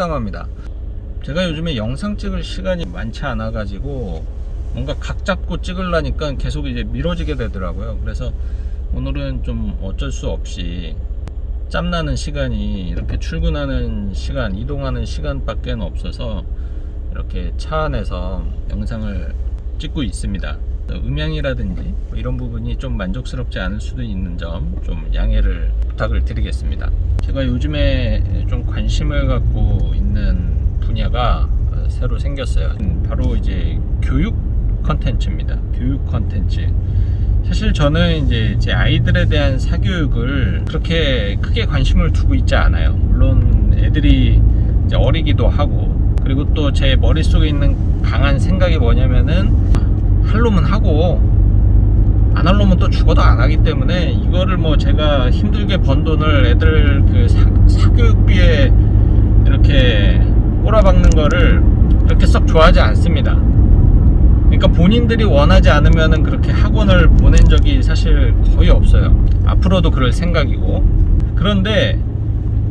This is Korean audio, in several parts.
속담합니다. 제가 요즘에 영상 찍을 시간이 많지 않아 가지고 뭔가 각 잡고 찍으려니까 계속 이제 미뤄지게 되더라고요. 그래서 오늘은 좀 어쩔 수 없이 짬나는 시간이 이렇게 출근하는 시간, 이동하는 시간밖에 없어서 이렇게 차 안에서 영상을 찍고 있습니다. 음향이라든지 뭐 이런 부분이 좀 만족스럽지 않을 수도 있는 점 좀 양해를 부탁을 드리겠습니다. 제가 요즘에 좀 관심을 갖고 있는 분야가 어, 새로 생겼어요. 음, 바로 이제 교육 컨텐츠입니다. 교육 컨텐츠. 사실 저는 이제 제 아이들에 대한 사교육을 그렇게 크게 관심을 두고 있지 않아요. 물론 애들이 이제 어리기도 하고 그리고 또 제 머릿속에 있는 강한 생각이 뭐냐면은 할 놈은 하고 안할 놈은 또 죽어도 안 하기 때문에 이거를 뭐 제가 힘들게 번 돈을 애들 그 사, 사교육비에 이렇게 꼬라박는 거를 그렇게 썩 좋아하지 않습니다. 그러니까 본인들이 원하지 않으면은 그렇게 학원을 보낸 적이 사실 거의 없어요. 앞으로도 그럴 생각이고. 그런데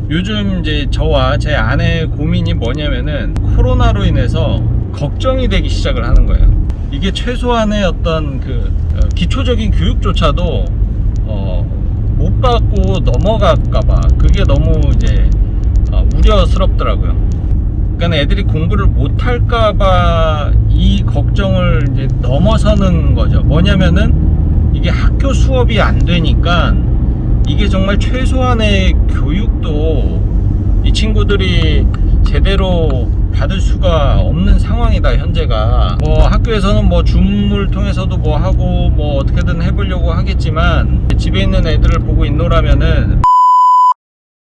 요즘 이제 저와 제 아내의 고민이 뭐냐면은 코로나로 인해서 걱정이 되기 시작을 하는 거예요. 이게 최소한의 어떤 그 어, 기초적인 교육조차도 어, 못 받고 넘어갈까봐 그게 너무 이제 어, 우려스럽더라고요. 그러니까 애들이 공부를 못 할까봐 이 걱정을 이제 넘어서는 거죠. 뭐냐면은 이게 학교 수업이 안 되니까 이게 정말 최소한의 교육도 이 친구들이 제대로 받을 수가 없는 상황이다 현재가 뭐 학교에서는 뭐 줌을 통해서도 뭐 하고 뭐 어떻게든 해보려고 하겠지만 집에 있는 애들을 보고 있노라면은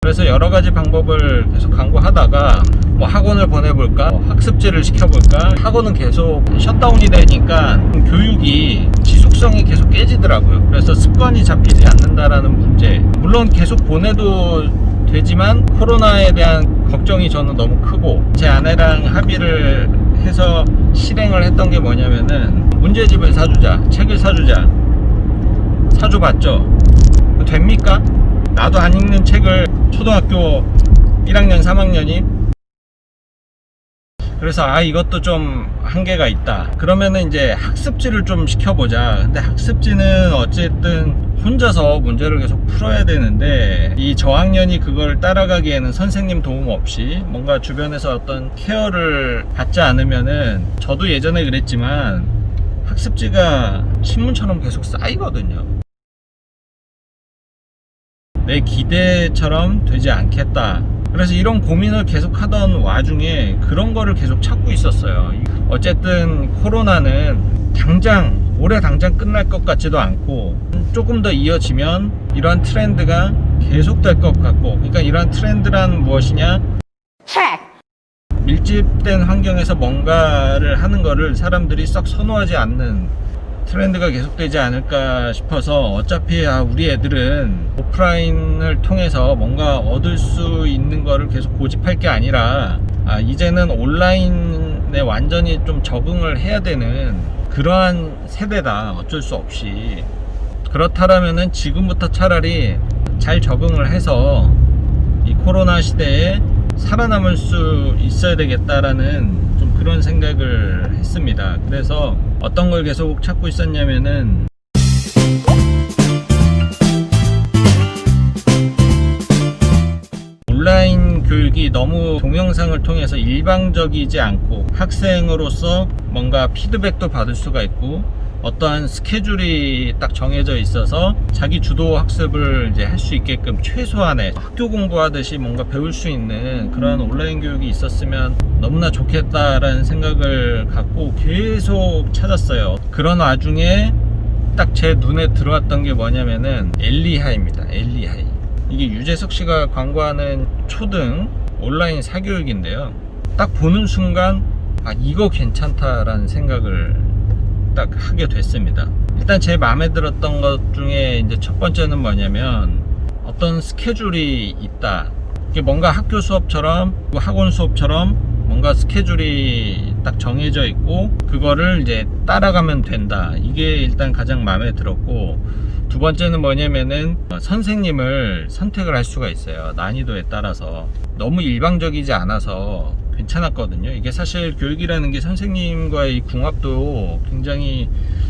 그래서 여러 가지 방법을 계속 강구하다가 뭐 학원을 보내볼까, 뭐 학습지를 시켜볼까. 학원은 계속 셧다운이 되니까 교육이 지속성이 계속 깨지더라고요. 그래서 습관이 잡히지 않는다라는 문제. 물론 계속 보내도 되지만 코로나에 대한 걱정이 저는 너무 크고 제 아내랑 합의를 해서 실행을 했던 게 뭐냐면은 문제집을 사주자, 책을 사주자. 사줘봤죠. 됩니까? 나도 안 읽는 책을 초등학교 1학년, 3학년이 그래서 아 이것도 좀 한계가 있다. 그러면은 이제 학습지를 좀 시켜보자. 근데 학습지는 어쨌든 혼자서 문제를 계속 풀어야 되는데 이 저학년이 그걸 따라가기에는 선생님 도움 없이 뭔가 주변에서 어떤 케어를 받지 않으면은 저도 예전에 그랬지만 학습지가 신문처럼 계속 쌓이거든요. 내 기대처럼 되지 않겠다. 그래서 이런 고민을 계속 하던 와중에 그런 거를 계속 찾고 있었어요. 어쨌든 코로나는 당장, 올해 당장 끝날 것 같지도 않고 조금 더 이어지면 이러한 트렌드가 계속될 것 같고, 그러니까 이러한 트렌드란 무엇이냐? 밀집된 환경에서 뭔가를 하는 거를 사람들이 썩 선호하지 않는 트렌드가 계속되지 않을까 싶어서 어차피 아, 우리 애들은 오프라인을 통해서 뭔가 얻을 수 있는 거를 계속 고집할 게 아니라 아, 이제는 온라인에 완전히 좀 적응을 해야 되는 그러한 세대다 어쩔 수 없이 그렇다라면은 지금부터 차라리 잘 적응을 해서 이 코로나 시대에 살아남을 수 있어야 되겠다라는 좀 그런 생각을 했습니다. 그래서 어떤 걸 계속 찾고 있었냐면은 온라인 교육이 너무 동영상을 통해서 일방적이지 않고 학생으로서 뭔가 피드백도 받을 수가 있고 어떠한 스케줄이 딱 정해져 있어서 자기 주도 학습을 이제 할 수 있게끔 최소한의 학교 공부하듯이 뭔가 배울 수 있는 그런 온라인 교육이 있었으면 너무나 좋겠다라는 생각을 갖고 계속 찾았어요. 그런 와중에 딱 제 눈에 들어왔던 게 뭐냐면은 엘리하입니다. 엘리하이. 이게 유재석 씨가 광고하는 초등 온라인 사교육인데요. 딱 보는 순간 아 이거 괜찮다라는 생각을 딱 하게 됐습니다. 일단 제 마음에 들었던 것 중에 이제 첫 번째는 뭐냐면 어떤 스케줄이 있다. 이게 뭔가 학교 수업처럼 학원 수업처럼 뭔가 스케줄이 딱 정해져 있고 그거를 이제 따라가면 된다. 이게 일단 가장 마음에 들었고 두 번째는 뭐냐면은 어, 선생님을 선택을 할 수가 있어요. 난이도에 따라서 너무 일방적이지 않아서 괜찮았거든요. 이게 사실 교육이라는 게 선생님과의 이 궁합도 굉장히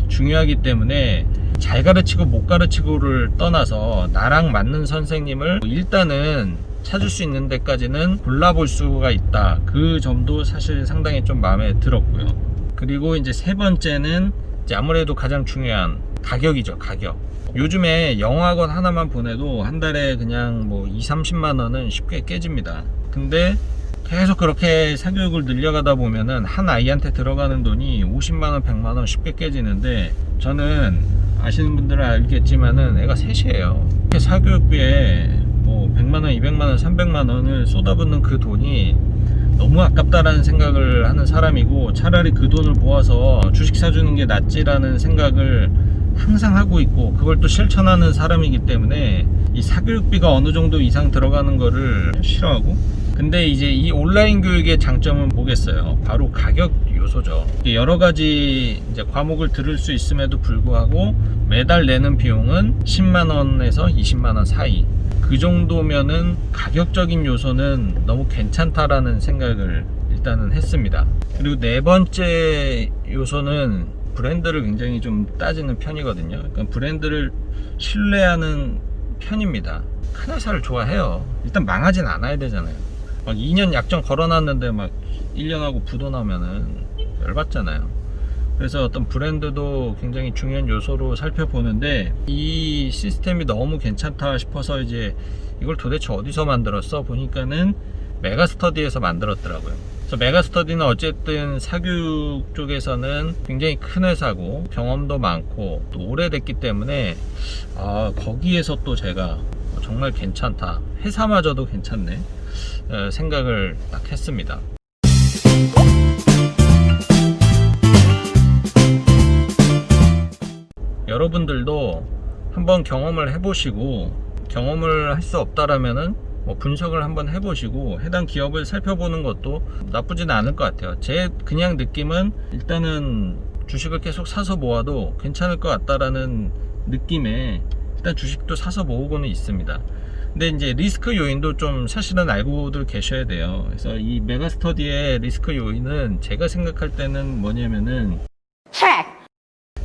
중요하기 때문에 잘 가르치고 못 가르치고를 떠나서 나랑 맞는 선생님을 일단은 찾을 수 있는 데까지는 골라볼 수가 있다. 그 점도 사실 상당히 좀 마음에 들었고요. 그리고 이제 세 번째는 이제 아무래도 가장 중요한 가격이죠. 가격. 요즘에 영어학원 하나만 보내도 한 달에 그냥 뭐 2, 30만 원은 쉽게 깨집니다. 근데 계속 그렇게 사교육을 늘려가다 보면은 한 아이한테 들어가는 돈이 50만 원, 100만 원 쉽게 깨지는데 저는 아시는 분들은 알겠지만은 애가 셋이에요. 이렇게 사교육비에 뭐 100만 원, 200만 원, 300만 원을 쏟아붓는 그 돈이 너무 아깝다라는 생각을 하는 사람이고 차라리 그 돈을 모아서 주식 사주는 게 낫지라는 생각을 항상 하고 있고 그걸 또 실천하는 사람이기 때문에 이 사교육비가 어느 정도 이상 들어가는 거를 싫어하고 근데 이제 이 온라인 교육의 장점은 뭐겠어요? 바로 가격 요소죠. 여러 가지 이제 과목을 들을 수 있음에도 불구하고 매달 내는 비용은 10만 원에서 20만 원 사이. 그 정도면은 가격적인 요소는 너무 괜찮다라는 생각을 일단은 했습니다. 그리고 네 번째 요소는 브랜드를 굉장히 좀 따지는 편이거든요. 그러니까 브랜드를 신뢰하는 편입니다. 큰 회사를 좋아해요. 일단 망하진 않아야 되잖아요. 막 2년 약정 걸어놨는데 막 1년하고 부도 나면은 열받잖아요. 그래서 어떤 브랜드도 굉장히 중요한 요소로 살펴보는데 이 시스템이 너무 괜찮다 싶어서 이제 이걸 도대체 어디서 만들었어 보니까는 메가스터디에서 만들었더라고요. 그래서 메가스터디는 어쨌든 사교육 쪽에서는 굉장히 큰 회사고 경험도 많고 또 오래됐기 때문에 아 거기에서 또 제가 정말 괜찮다 회사마저도 괜찮네 어, 생각을 딱 했습니다. 여러분들도 한번 경험을 해보시고 경험을 할 수 없다라면은 뭐 분석을 한번 해보시고 해당 기업을 살펴보는 것도 나쁘지는 않을 것 같아요. 제 그냥 느낌은 일단은 주식을 계속 사서 모아도 괜찮을 것 같다라는 느낌에 일단 주식도 사서 모으고는 있습니다. 근데 이제 리스크 요인도 좀 사실은 알고들 계셔야 돼요. 그래서 이 메가스터디의 리스크 요인은 제가 생각할 때는 뭐냐면은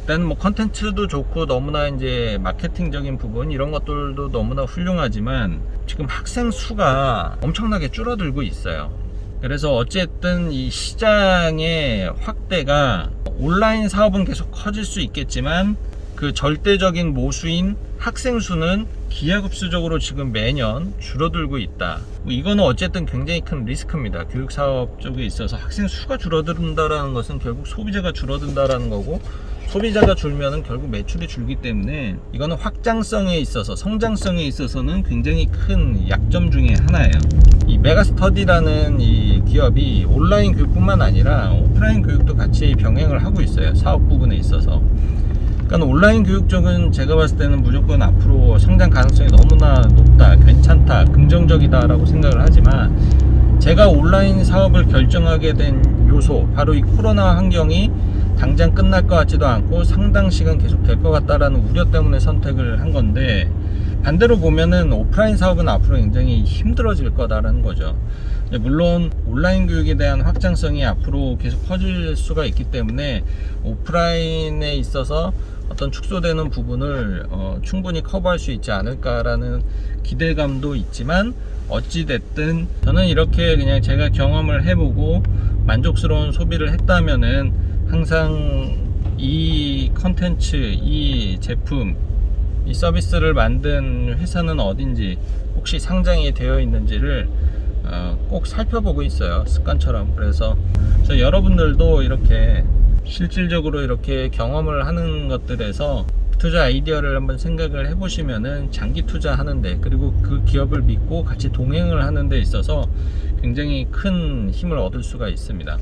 일단 뭐 컨텐츠도 좋고 너무나 이제 마케팅적인 부분 이런 것들도 너무나 훌륭하지만 지금 학생 수가 엄청나게 줄어들고 있어요. 그래서 어쨌든 이 시장의 확대가 온라인 사업은 계속 커질 수 있겠지만 그 절대적인 모수인 학생 수는 기하급수적으로 지금 매년 줄어들고 있다. 뭐 이거는 어쨌든 굉장히 큰 리스크입니다. 교육 사업 쪽에 있어서 학생 수가 줄어든다라는 것은 결국 소비자가 줄어든다라는 거고 소비자가 줄면은 결국 매출이 줄기 때문에 이거는 확장성에 있어서 성장성에 있어서는 굉장히 큰 약점 중에 하나예요. 이 메가스터디라는 이 기업이 온라인 교육뿐만 아니라 오프라인 교육도 같이 병행을 하고 있어요. 사업 부분에 있어서. 그러니까 온라인 교육 쪽은 제가 봤을 때는 무조건 앞으로 성장 가능성이 너무나 높다, 괜찮다, 긍정적이다라고 생각을 하지만 제가 온라인 사업을 결정하게 된 요소, 바로 이 코로나 환경이 당장 끝날 것 같지도 않고 상당 시간 계속 될 것 같다라는 우려 때문에 선택을 한 건데 반대로 보면은 오프라인 사업은 앞으로 굉장히 힘들어질 거다라는 거죠. 물론 온라인 교육에 대한 확장성이 앞으로 계속 커질 수가 있기 때문에 오프라인에 있어서 어떤 축소되는 부분을 어, 충분히 커버할 수 있지 않을까라는 기대감도 있지만 어찌 됐든 저는 이렇게 그냥 제가 경험을 해보고 만족스러운 소비를 했다면은 항상 이 컨텐츠, 이 제품, 이 서비스를 만든 회사는 어딘지 혹시 상장이 되어 있는지를 어, 꼭 살펴보고 있어요. 습관처럼. 그래서 여러분들도 이렇게 실질적으로 이렇게 경험을 하는 것들에서 투자 아이디어를 한번 생각을 해보시면은 장기 투자하는데 그리고 그 기업을 믿고 같이 동행을 하는 데 있어서 굉장히 큰 힘을 얻을 수가 있습니다.